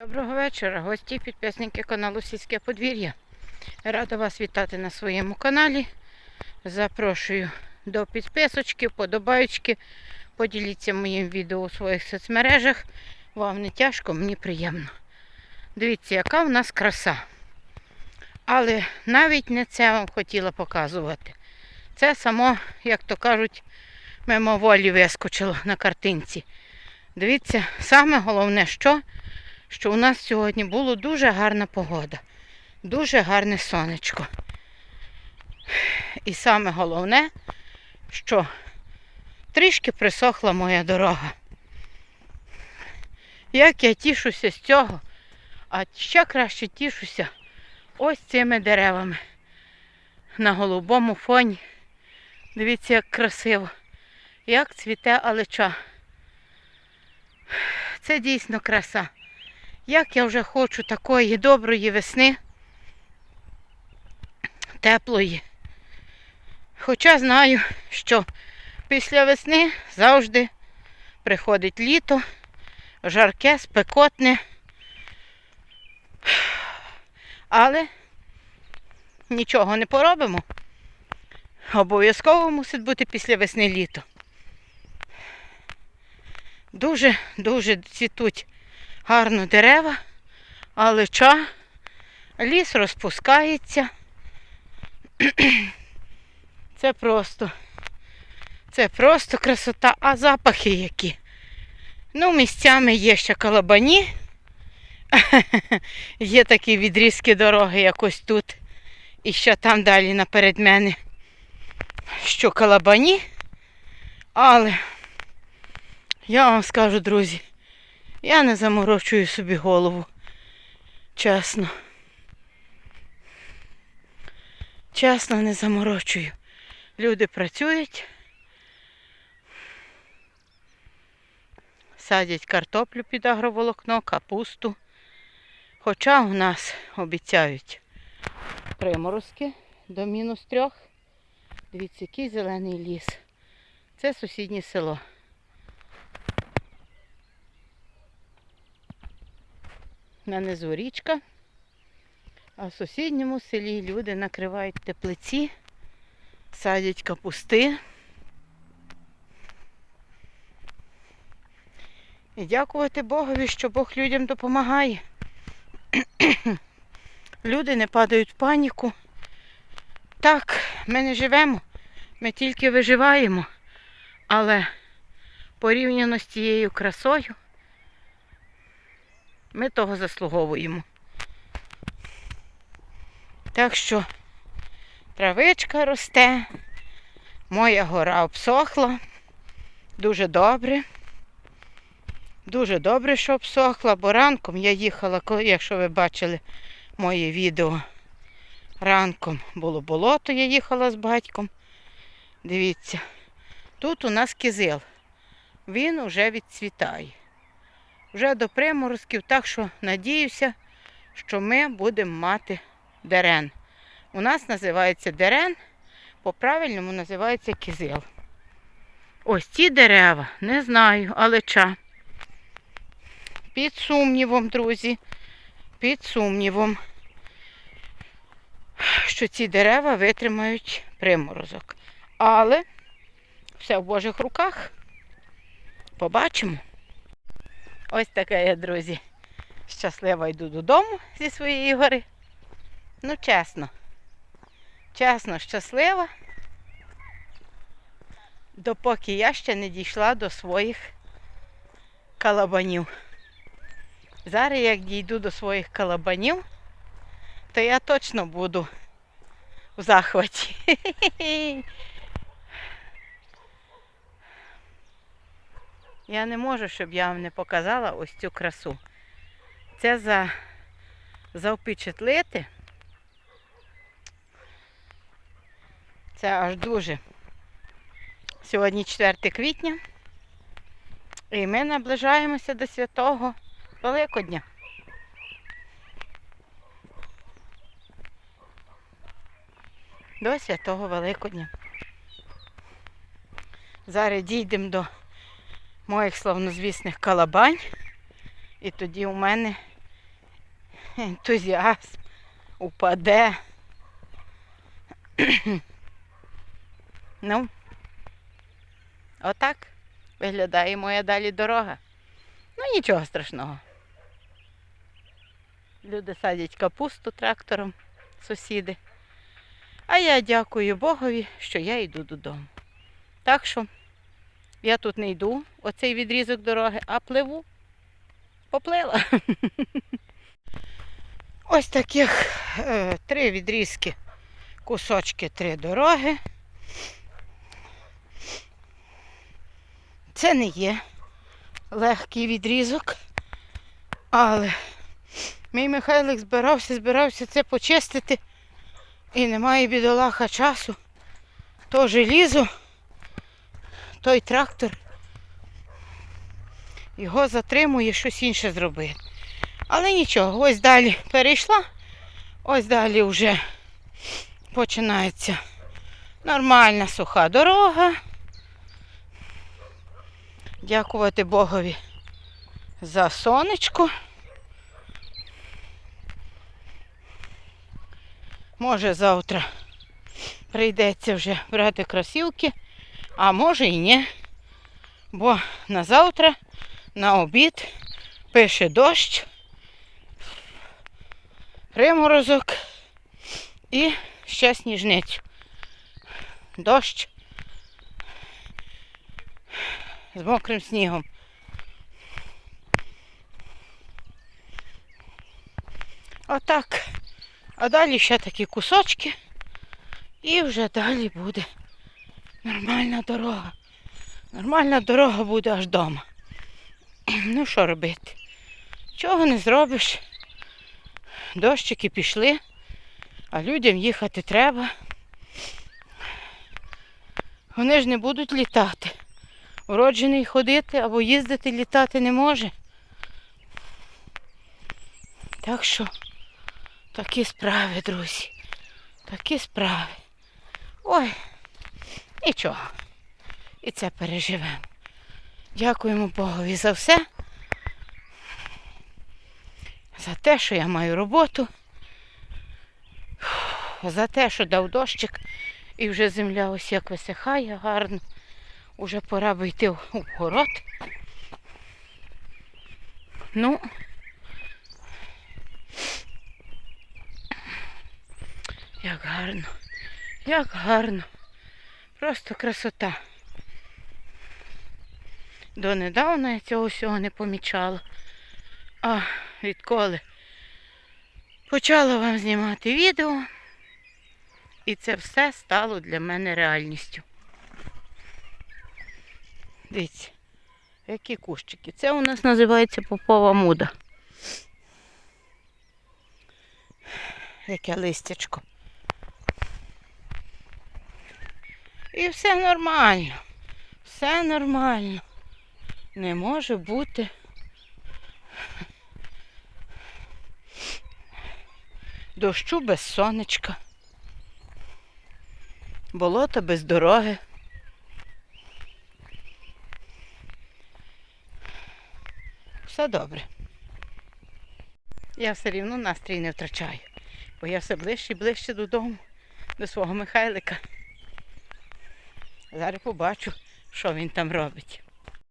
Доброго вечора, гості, підписники каналу Сільське подвір'я. Рада вас вітати на своєму каналі. Запрошую до підписочки, подобаючки. Поділіться моїм відео у своїх соцмережах. Вам не тяжко, мені приємно. Дивіться, яка в нас краса. Але навіть не це вам хотіла показувати. Це само, як то кажуть, мимоволі вискочило на картинці. Дивіться, саме головне, що що у нас сьогодні була дуже гарна погода, дуже гарне сонечко. І саме головне, що трішки присохла моя дорога. Як я тішуся з цього, а ще краще тішуся ось цими деревами на голубому фоні. Дивіться, як красиво, як цвіте алеча. Це дійсно краса. Як я вже хочу такої доброї весни, теплої. Хоча знаю, що після весни завжди приходить літо, жарке, спекотне. Але нічого не поробимо. Обов'язково мусить бути після весни літо. Дуже-дуже цвітуть гарно дерева, алеча, ліс розпускається. Це просто, це просто красота, а запахи які. Ну, місцями є ще калабані. Є такі відрізки дороги якось тут. І ще там далі наперед мене, що калабані. Але я вам скажу, друзі, я не заморочую собі голову. Чесно. Чесно, не заморочую. Люди працюють, садять картоплю під агроволокно, капусту. Хоча у нас обіцяють приморозки до мінус трьох. Дивіться, який зелений ліс. Це сусіднє село. На низу річка, а в сусідньому селі люди накривають теплиці, садять капусти. І дякувати Богові, що Бог людям допомагає. Люди не падають в паніку. Так, ми не живемо, ми тільки виживаємо, але порівняно з тією красою. Ми того заслуговуємо. Так що травичка росте, моя гора обсохла. Дуже добре. Дуже добре, що обсохла, бо ранком я їхала, якщо ви бачили моє відео, ранком було болото, я їхала з батьком. Дивіться, тут у нас кизил. Він уже відцвітає вже до приморозків, так що надіюся, що ми будемо мати дерен. У нас називається дерен, по-правильному називається кизил. Ось ці дерева, не знаю, але ча. Під сумнівом, друзі, під сумнівом, що ці дерева витримають приморозок. Але все в Божих руках. Побачимо. Ось таке я, друзі. Щаслива йду додому зі своєї гори. Ну, чесно. Чесно, щаслива. Допоки я ще не дійшла до своїх калабанів. Зараз, як дійду до своїх калабанів, то я точно буду в захваті. Я не можу, щоб я вам не показала ось цю красу. Це за завпечатлити. Це аж дуже. Сьогодні 4 квітня. І ми наближаємося до святого Великодня. До святого Великодня. Зараз дійдемо до моїх славнозвісних калабань. І тоді у мене ентузіазм упаде. ну, отак виглядає моя далі дорога. Ну нічого страшного. Люди садять капусту трактором, сусіди. А я дякую Богові, що я йду додому. Так що я тут не йду, оцей відрізок дороги, а пливу. Поплила. Ось таких е, три відрізки, кусочки, три дороги. Це не є легкий відрізок, але мій Михайлик збирався, збирався це почистити і немає бідолаха часу. То желізо, той трактор його затримує щось інше зробити. Але нічого, ось далі перейшла, ось далі вже починається нормальна суха дорога. Дякувати Богові за сонечко. Може завтра прийдеться вже брати кросівки, а може і ні. Бо на завтра, на обід пише дощ, приморозок і ще сніжницю. Дощ з мокрим снігом. Отак. А далі ще такі кусочки. І вже далі буде нормальна дорога. Нормальна дорога буде аж вдома. Ну що робити? Чого не зробиш? Дощики пішли, а людям їхати треба. Вони ж не будуть літати. Уроджений ходити або їздити літати не може. Так що такі справи, друзі. Такі справи. Ой, нічого. І це переживемо. Дякуємо Богові за все. За те, що я маю роботу. За те, що дав дощик і вже земля ось як висихає гарно. Уже пора би йти в город. Ну, як гарно, як гарно. Просто красота. Донедавна я цього всього не помічала. А відколи почала вам знімати відео, і це все стало для мене реальністю. Дивіться, які кущики. Це у нас називається попова муда. Яке листячко. І все нормально. Все нормально. Не може бути. Дощу без сонечка. Болото без дороги. Все добре. Я все рівно настрій не втрачаю, бо я все ближче і ближче додому, до свого Михайлика. Зараз побачу, що він там робить.